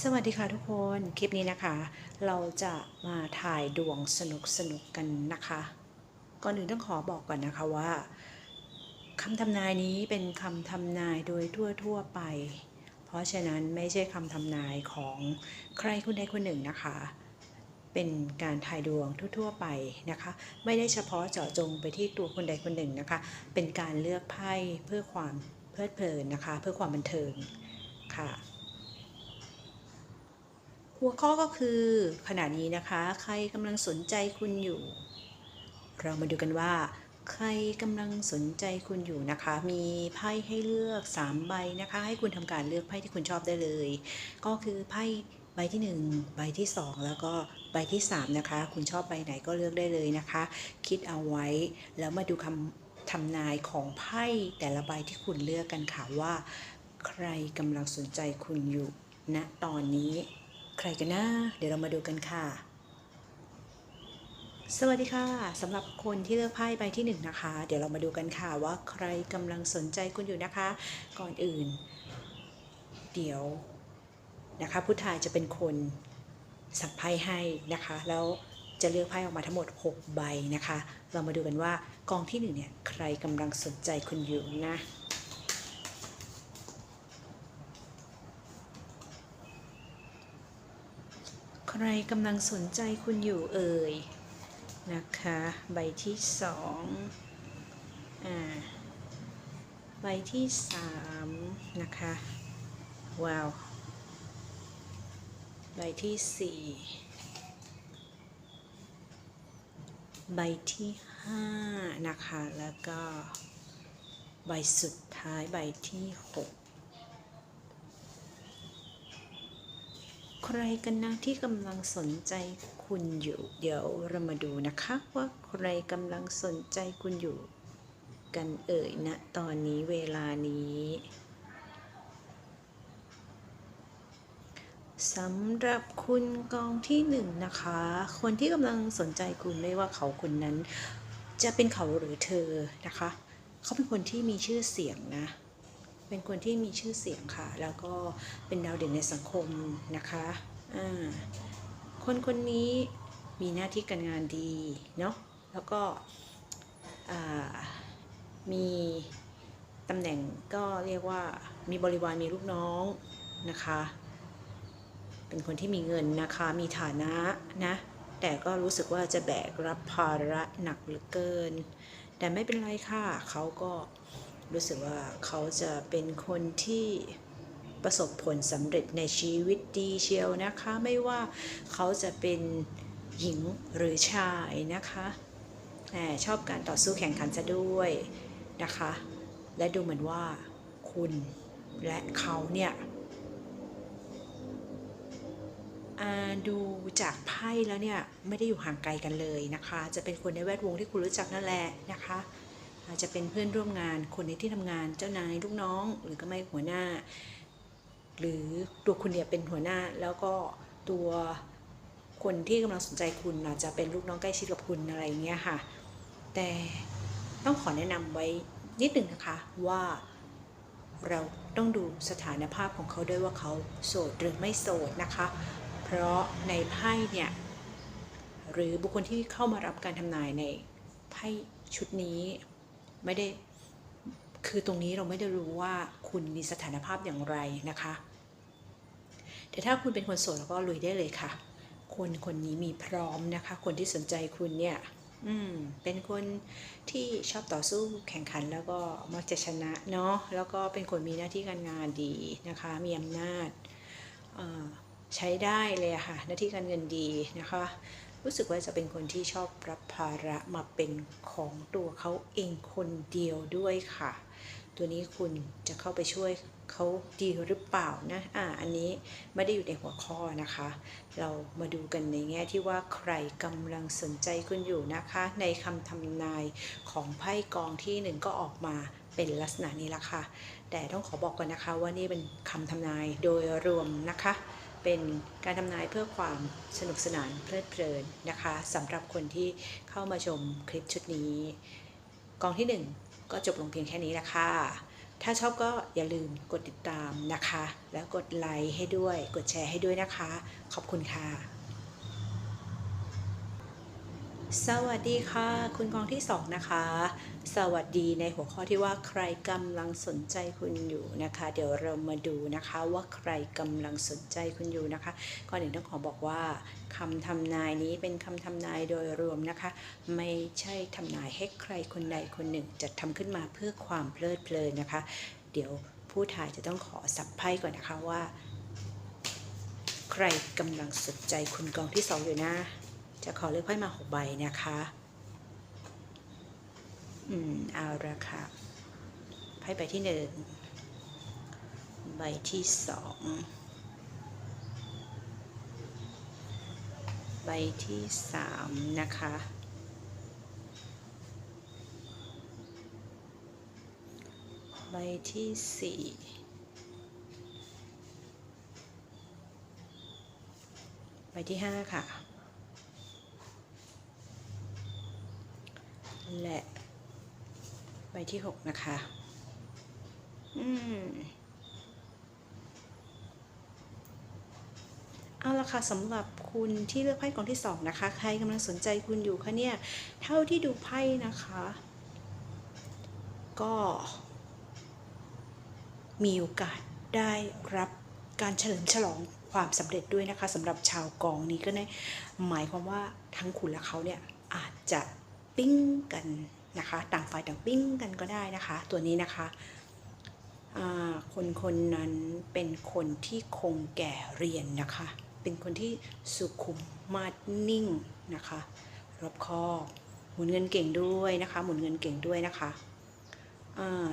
สวัสดีค่ะทุกคน คลิปนี้นะคะ เราจะมาถ่ายดวงสนุกสนุกกันนะคะ ก่อนอื่นต้องขอบอกก่อนนะคะว่าคำทำนายนี้เป็นคำทำนายโดยทั่วๆไป เพราะฉะนั้นไม่ใช่คำทำนายของใครคนใดคนหนึ่งนะคะ เป็นการถ่ายดวงทั่วๆไปนะคะ ไม่ได้เฉพาะเจาะจงไปที่ตัวคนใดคนหนึ่งนะคะ เป็นการเลือกไพ่เพื่อความเพลิดเพลินนะคะ เพื่อความบันเทิงค่ะ หัวข้อก็คือขณะนี้นะคะ ใครกำลังสนใจคุณอยู่ เรามาดูกันว่า ใครกำลังสนใจคุณอยู่นะคะ มีไพ่ให้เลือก 3 ใบนะคะ ให้คุณทำการเลือกไพ่ที่คุณชอบได้เลย ก็คือไพ่ใบที่ 1 ใบที่ 2 แล้วก็ใบที่ 3 นะคะ คุณชอบใบไหนก็เลือกได้เลยนะคะ คิดเอาไว้แล้วมาดูคำทำนายของไพ่แต่ละใบที่คุณเลือกกันค่ะว่า ใครกำลังสนใจคุณอยู่ณตอนนี้ ใครกันนะ เดี๋ยวเรามาดูกันค่ะ สวัสดีค่ะสำหรับคนที่เลือกไพ่ใบที่หนึ่งนะคะ เดี๋ยวเรามาดูกันค่ะว่าใครกำลังสนใจคุณอยู่นะคะ ก่อนอื่น เดี๋ยวนะคะผู้ทายจะเป็นคนสักไพ่ให้นะคะ แล้วจะเลือกไพ่ออกมาทั้งหมด 6 ใบนะคะ เรามาดูกันว่ากองที่หนึ่งเนี่ยใครกำลังสนใจคุณอยู่นะ ใครกำลังสนใจคุณอยู่เอ่ยนะคะ ใบที่สองอ่าใบที่สามนะคะ ว้าว ใบที่สี่ใบที่ห้านะคะ แล้วก็ใบสุดท้ายใบที่หก ใครกันนะที่กำลังสนใจคุณอยู่ เดี๋ยวเรามาดูนะคะว่าใครกำลังสนใจคุณอยู่ กันเอ่ยณนะตอนนี้เวลานี้สำหรับคุณกองที่หนึ่งนะคะ คนที่กำลังสนใจคุณไม่ว่าเขาคนนั้น จะเป็นเขาหรือเธอนะคะ เขาเป็นคนที่มีชื่อเสียงนะ เป็นคนที่มีชื่อเสียงค่ะ แล้วก็เป็นดาวเด่นในสังคมนะคะอ่าคนคนนี้มีหน้าที่การงานดีเนาะแล้วก็มีตำแหน่งก็เรียกว่ามีบริวารมีลูกน้องนะคะ เป็นคนที่มีเงินนะคะมีฐานะนะแต่ก็รู้สึกว่าจะแบกรับภาระหนักเหลือเกิน แต่ไม่เป็นไรค่ะเขาก็ รู้สึกว่าเขาจะเป็นคนที่ประสบผลสำเร็จในชีวิตดีเชียวนะคะ ไม่ว่าเขาจะเป็นหญิงหรือชายนะคะแชอบการต่อสู้แข่งขันจะด้วยนะคะ และดูเหมือนว่าคุณและเขาเนี่ยดูจากไพ่แล้วเนี่ย ไม่ได้อยู่ห่างไกลกันเลยนะคะ จะเป็นคนในแวดวงที่คุณรู้จักนั่นแหละนะคะ อาจจะเป็นเพื่อนร่วมงาน คนในที่ทำงานเจ้านายลูกน้อง หรือก็ไม่หัวหน้า หรือตัวคุณเนี่ยเป็นหัวหน้า แล้วก็ตัวคนที่กำลังสนใจคุณอาจจะเป็นลูกน้องใกล้ชิดกับคุณอะไรอย่างเงี้ยค่ะ แต่ต้องขอแนะนำไว้นิดหนึ่งนะคะว่าเราต้องดูสถานภาพของเขาด้วยว่าเขาโสดหรือไม่โสดนะคะ เพราะในไพ่เนี่ยหรือบุคคลที่เข้ามารับการทำนายในไพ่ชุดนี้ ไม่ได้คือตรงนี้เราไม่ได้รู้ว่าคุณมีสถานภาพอย่างไรนะคะ แต่ถ้าคุณเป็นคนโสดแล้วก็ลุยได้เลยค่ะ คนคนนี้มีพร้อมนะคะ คนที่สนใจคุณเนี่ยอืมเป็นคนที่ชอบต่อสู้แข่งขันแล้วก็มักจะชนะเนาะแล้วก็เป็นคนมีหน้าที่การงานดีนะคะ มีอำนาจใช้ได้เลยค่ะ หน้าที่การเงินดีนะคะ รู้สึกว่าจะเป็นคนที่ชอบรับภาระมาเป็นของตัวเขาเองคนเดียวด้วยค่ะ ตัวนี้คุณจะเข้าไปช่วยเขาดีหรือเปล่านะ อ่า อันนี้ไม่ได้อยู่ในหัวข้อนะคะ เรามาดูกันในแง่ที่ว่าใครกำลังสนใจคุณอยู่นะคะ ในคำทำนายของไพ่กองที่หนึ่งก็ออกมาเป็นลักษณะนี้ละค่ะ แต่ต้องขอบอกก่อนนะคะว่านี่เป็นคำทำนายโดยรวมนะคะ เป็นการทำนายเพื่อความสนุกสนานเพลิดเพลินนะคะสำหรับคนที่เข้ามาชมคลิปชุดนี้ กองที่หนึ่งก็จบลงเพียงแค่นี้ละค่ะถ้าชอบก็อย่าลืมกดติดตามนะคะ แล้วกดไลค์ให้ด้วย กดแชร์ให้ด้วยนะคะ ขอบคุณค่ะ สวัสดีค่ะ คุณกองที่สองนะคะ สวัสดีในหัวข้อที่ว่าใครกำลังสนใจคุณอยู่นะคะ เดี๋ยวเรามาดูนะคะว่าใครกำลังสนใจคุณอยู่นะคะก่อนอื่นต้องขอบอกว่าคำทำนายนี้เป็นคำทำนายโดยรวมนะคะ ไม่ใช่ทำนายให้ใครคนใดคนหนึ่งจะทำขึ้นมาเพื่อความเพลิดเพลินนะคะ เดี๋ยวผู้ถ่ายจะต้องขอสับไพ่ก่อนนะคะว่า ใครกำลังสนใจคุณกองที่สองอยู่นะ จะขอเลือกไพ่มาหกใบนะคะ อืม เอาละค่ะ ไพ่ใบที่หนึ่ง ใบที่สอง ใบที่สามนะคะ ใบที่สี่ใบที่ห้าค่ะ และใบที่หกนะคะ อืม เอาละค่ะสำหรับคุณที่เลือกไพ่กองที่สองนะคะ ใครกำลังสนใจคุณอยู่คะเนี่ย เท่าที่ดูไพ่นะคะ ก็มีโอกาสได้รับการเฉลิมฉลองความสำเร็จด้วยนะคะสำหรับชาวกองนี้ก็ในหมายความว่าทั้งคุณและเขาเนี่ยอาจจะ ปิ้งกันนะคะ ต่างฝ่ายต่างปิ้งกันก็ได้นะคะ ตัวนี้นะคะคนคนนั้นเป็นคนที่คงแก่เรียนนะคะ เป็นคนที่สุขุมมาดนิ่งนะคะ รอบคอบ หมุนเงินเก่งด้วยนะคะ หมุนเงินเก่งด้วยนะคะ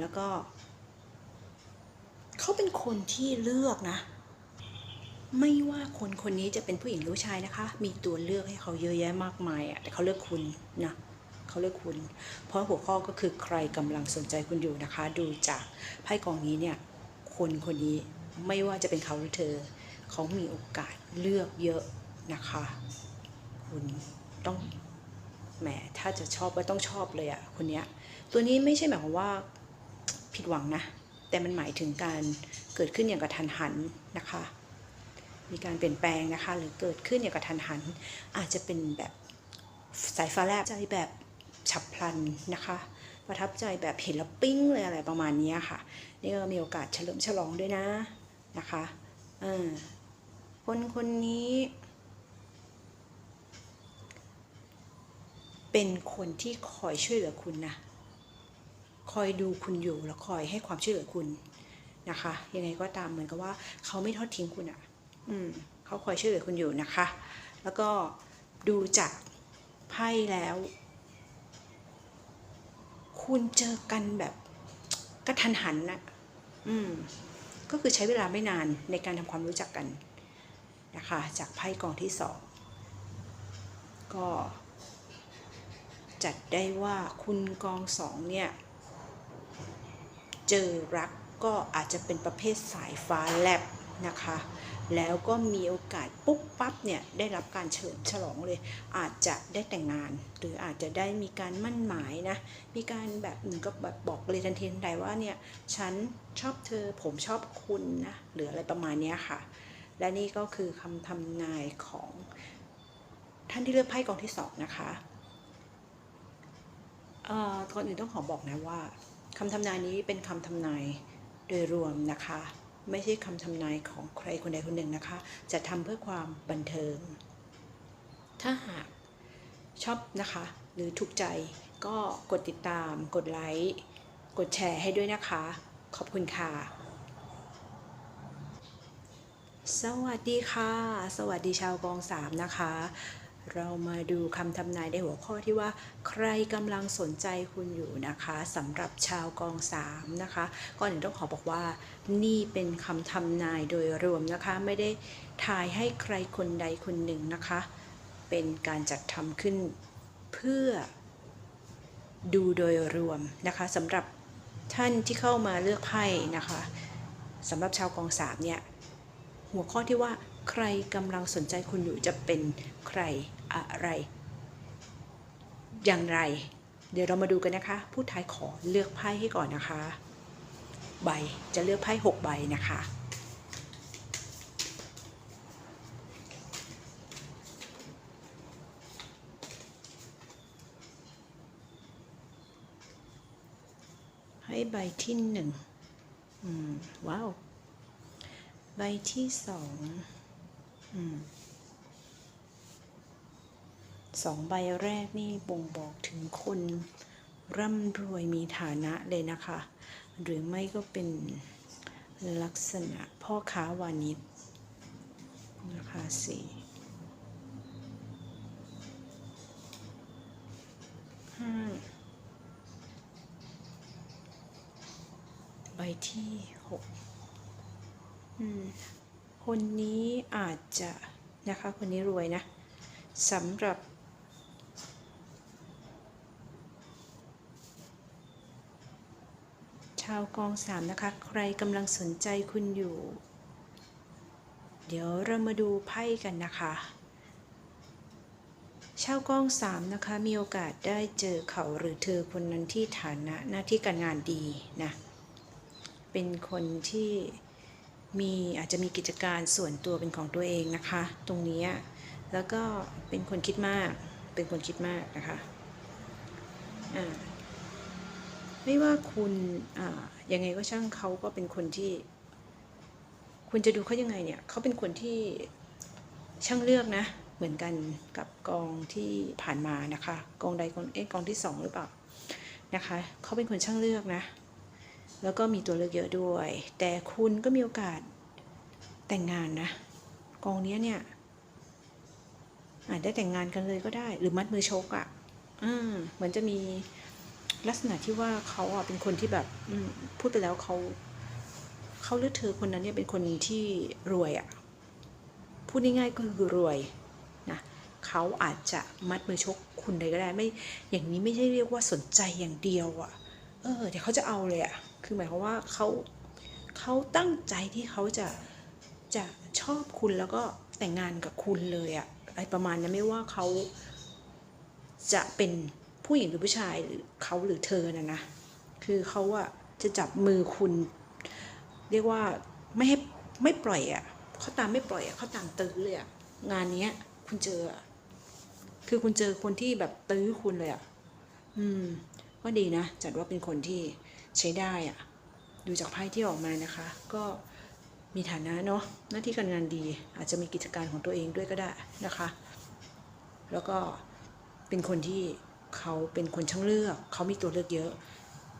แล้วก็ เขาเป็นคนที่เลือกนะ ไม่ว่าคนคนนี้จะเป็นผู้หญิงหรือผู้ชายนะคะ มีตัวเลือกให้เขาเยอะแยะมากมายอะแต่เขาเลือกคุณนะ เขาเลือกคุณ เพราะหัวข้อก็คือใครกำลังสนใจคุณอยู่นะคะ ดูจากไพ่กองนี้เนี่ยคนคนนี้ไม่ว่าจะเป็นเขาหรือเธอ เขามีโอกาสเลือกเยอะนะคะ คุณต้องแหมถ้าจะชอบก็ต้องชอบเลยอะคนเนี้ยตัวนี้ไม่ใช่หมายความว่าผิดหวังนะ แต่มันหมายถึงการเกิดขึ้นอย่างกระทันหันนะคะ มีการเปลี่ยนแปลงนะคะ หรือเกิดขึ้นอย่างกระทันหัน อาจจะเป็นแบบสายฟ้าแลบใจแบบ ฉับพลันนะคะ ประทับใจแบบเห็นแล้วปิ้งเลยอะไรประมาณนี้ค่ะ นี่ก็มีโอกาสเฉลิมฉลองด้วยนะนะคะเออคนคนนี้ เป็นคนที่คอยช่วยเหลือคุณนะคอยดูคุณอยู่แล้วคอยให้ความช่วยเหลือคุณนะคะ ยังไงก็ตามเหมือนกับว่าเขาไม่ทอดทิ้งคุณอะ่ะ อืมเขาคอยช่วยเหลือคุณอยู่นะคะ แล้วก็ดูจากไพ่แล้ว คุณเจอกันแบบกระทันหันนะอืม ก็คือใช้เวลาไม่นานในการทำความรู้จักกันนะคะ จากไพ่กองที่สองก็จัดได้ว่าคุณกองสองเนี่ย เจอรักก็อาจจะเป็นประเภทสายฟ้าแลบ นะคะ แล้วก็มีโอกาสปุ๊บปั๊บเนี่ยได้รับการเฉลิมฉลองเลย อาจจะได้แต่งงาน หรืออาจจะได้มีการมั่นหมายนะ มีการแบบหนึ่งก็แบบบอกเลยทันทีทันใดว่าเนี่ยฉันชอบเธอผมชอบคุณนะหรืออะไรประมาณนี้ค่ะ และนี่ก็คือคำทำนายของท่านที่เลือกไพ่กองที่สองนะคะเอ่อก่อนอื่นต้องขอบอกนะว่าคำทำนายนี้เป็นคำทำนายโดยรวมนะคะ ไม่ใช่คำทำนายของใครคนใดคนหนึ่งนะคะ จะทำเพื่อความบันเทิง ถ้าหากชอบนะคะ หรือถูกใจก็กดติดตาม กดไลค์ กดแชร์ให้ด้วยนะคะ ขอบคุณค่ะ สวัสดีค่ะ สวัสดีชาวกองสามนะคะ เรามาดูคำทำนายในหัวข้อที่ว่า ใครกำลังสนใจคุณอยู่นะคะสำหรับชาวกองสามนะคะก่อนอื่นต้องขอบอกว่า นี่เป็นคำทำนายโดยรวมนะคะ ไม่ได้ทายให้ใครคนใดคนหนึ่งนะคะ เป็นการจัดทำขึ้นเพื่อดูโดยรวมนะคะสำหรับท่านที่เข้ามาเลือกไพ่นะคะสำหรับชาวกองสามเนี่ยหัวข้อที่ว่าใครกำลังสนใจคุณอยู่จะเป็นใคร อะไร อย่างไร เดี๋ยวเรามาดูกันนะคะ ผู้ทายขอเลือกไพ่ให้ก่อนนะคะ ใบจะเลือกไพ่6ใบนะคะให้ใบที่หนึ่งอืมว้าว ใบที่สอง อืม สองใบแรกนี่บ่งบอกถึงคนร่ำรวยมีฐานะเลยนะคะ หรือไม่ก็เป็นลักษณะพ่อค้าวานิชนะคะสี่ห้าใบที่หกคนนี้อาจจะนะคะ คนนี้รวยนะสำหรับาวกองสามนะคะ ใครกำลังสนใจคุณอยู่ เดี๋ยวเรามาดูไพ่กันนะคะ ชาวกองสามนะคะ มีโอกาสได้เจอเขาหรือเธอคนนั้นที่ฐานะหน้าที่การงานดีนะ เป็นคนที่มีอาจจะมีกิจการส่วนตัวเป็นของตัวเองนะคะ ตรงนี้ แล้วก็เป็นคนคิดมาก เป็นคนคิดมากนะคะ อ่า ไม่ว่าคุณอ่ายังไงก็ช่างเขาก็เป็นคนที่ คุณจะดูเขายังไงเนี่ยเขาเป็นคนที่ช่างเลือกนะ เหมือนกันกับกองที่ผ่านมานะคะ กองใดกองเอ๊ะกองที่สองหรือเปล่านะคะเขาเป็นคนช่างเลือกนะ แล้วก็มีตัวเลือกเยอะด้วย แต่คุณก็มีโอกาสแต่งงานนะ กองเนี้ยเนี่ยอาจได้แต่งงานกันเลยก็ได้ หรือมัดมือชกอะ่ะอืมเหมือนจะมี ลักษณะที่ว่าเขาอะเป็นคนที่แบบพูดไปแล้วเขาเขาหรือเธอคนนั้นเนี่ยเป็นคนที่รวยอะพูดง่ายๆก็คือรวยนะเขาอาจจะมัดมือชกคุณเลยก็ได้ไม่ อย่างนี้ไม่ใช่เรียกว่าสนใจอย่างเดียวอะ เออเดี๋ยวเขาจะเอาเลยอะคือหมายความว่าเขาเขาตั้งใจที่เขาจะจะชอบคุณแล้วก็แต่งงานกับคุณเลยอะอะไรประมาณนั้นไม่ว่าเขาจะเป็น ผู้หญิงหรือผู้ชายหรือเขาหรือเธอนะนะคือเขาอะจะจับมือคุณ เรียกว่าไม่ให้ไม่ปล่อยอะเขาตามไม่ปล่อยอะเขาตามตื้อเลยอะงานเนี้ย คุณเจอคือคุณเจอคนที่แบบตื้อคุณเลยอะอืมก็ดีนะจัดว่าเป็นคนที่ใช้ได้อะดูจากไพ่ที่ออกมานะคะ ก็มีฐานะเนาะหน้าที่การงานดี อาจจะมีกิจการของตัวเองด้วยก็ได้นะคะ แล้วก็เป็นคนที่ เขาเป็นคนช่างเลือก เขามีตัวเลือกเยอะ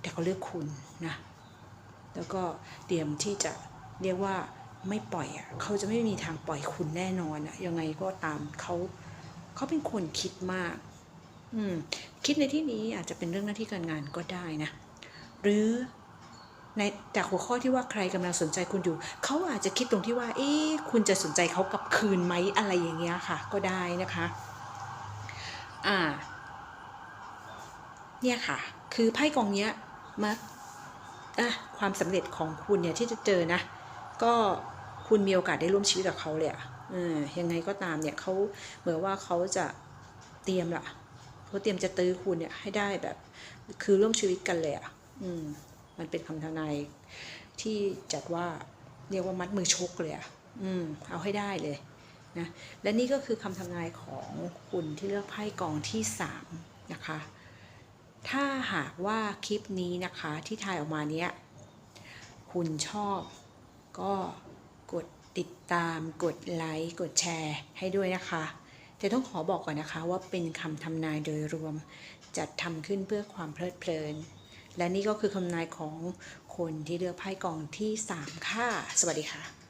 แต่เขาเลือกคุณนะ แล้วก็เตรียมที่จะเรียกว่าไม่ปล่อยอะเขาจะไม่มีทางปล่อยคุณแน่นอนอะยังไงก็ตามเขาเขาเป็นคนคิดมาก อืม คิดในที่นี้อาจจะเป็นเรื่องหน้าที่การงานก็ได้นะ หรือในแต่หัวข้อที่ว่าใครกำลังสนใจคุณอยู่ เขาอาจจะคิดตรงที่ว่า เอ๊ะคุณจะสนใจเขากลับคืนไหมอะไรอย่างเงี้ยค่ะ ก็ได้นะคะ อ่า เนี่ยค่ะ คือไพ่กองเนี้ยมาอะความสำเร็จของคุณเนี่ยที่จะเจอนะ ก็คุณมีโอกาสได้ร่วมชีวิตกับเขาเลยอะเออยังไงก็ตามเนี่ยเขาเหมือนว่าเขาจะเตรียมละเขาเตรียมจะตื้อคุณเนี่ยให้ได้แบบ คือร่วมชีวิตกันเลยอะอืม มันเป็นคำทำนายที่จัดว่าเรียกว่ามัดมือชกเลยอะอืม เอาให้ได้เลยนะ และนี่ก็คือคำทำนายของคุณที่เลือกไพ่กองที่3นะคะ ถ้าหากว่าคลิปนี้นะคะที่ถ่ายออกมาเนี้ย คุณชอบก็กดติดตาม กดไลค์ กดแชร์ให้ด้วยนะคะ แต่ต้องขอบอกก่อนนะคะว่าเป็นคำทำนายโดยรวม จัดทำขึ้นเพื่อความเพลิดเพลิน และนี่ก็คือคำนายของคนที่เลือกไพ่กองที่ 3 ค่ะ สวัสดีค่ะ